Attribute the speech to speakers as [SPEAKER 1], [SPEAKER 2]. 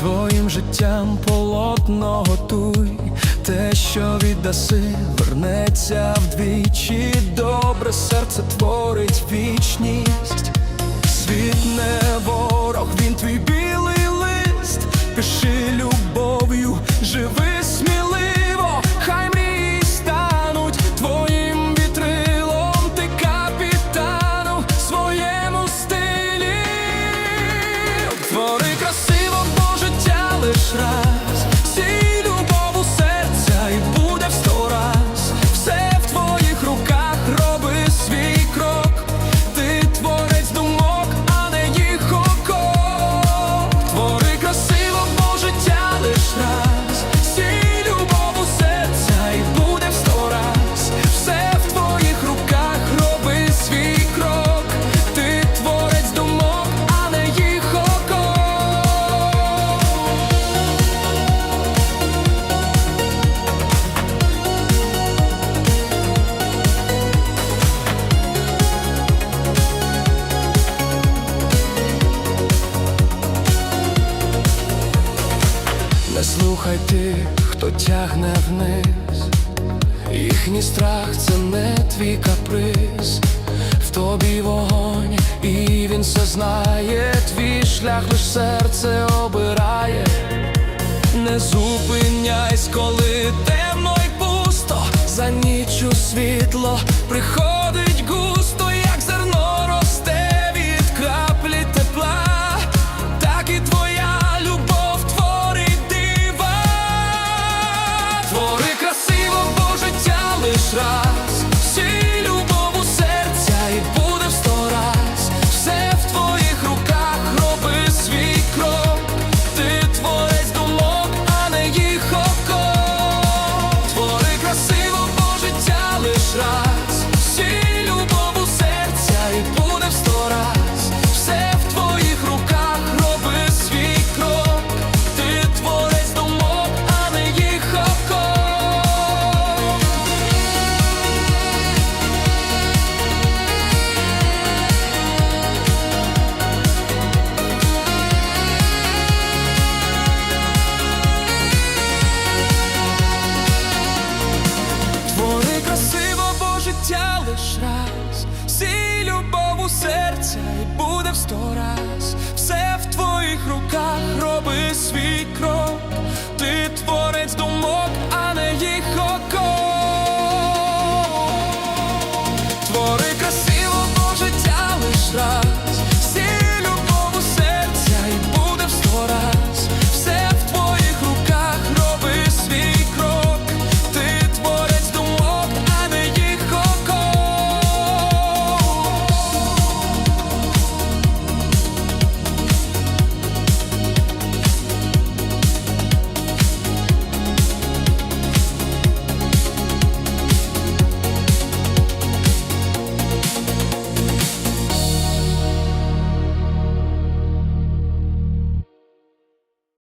[SPEAKER 1] своїм життям полотно готуй, те, що віддаси, вернеться вдвічі, добре серце творить вічність, світ не воно. Слухай тих, хто тягне вниз, їхній страх це не твій каприз, в тобі вогонь, і він все знає, твій шлях лиш серце обирає, не зупиняйсь, коли темно й пусто, за ніч у світло приходить. star серця і буде в сто раз, все в твоїх руках роби свій крок.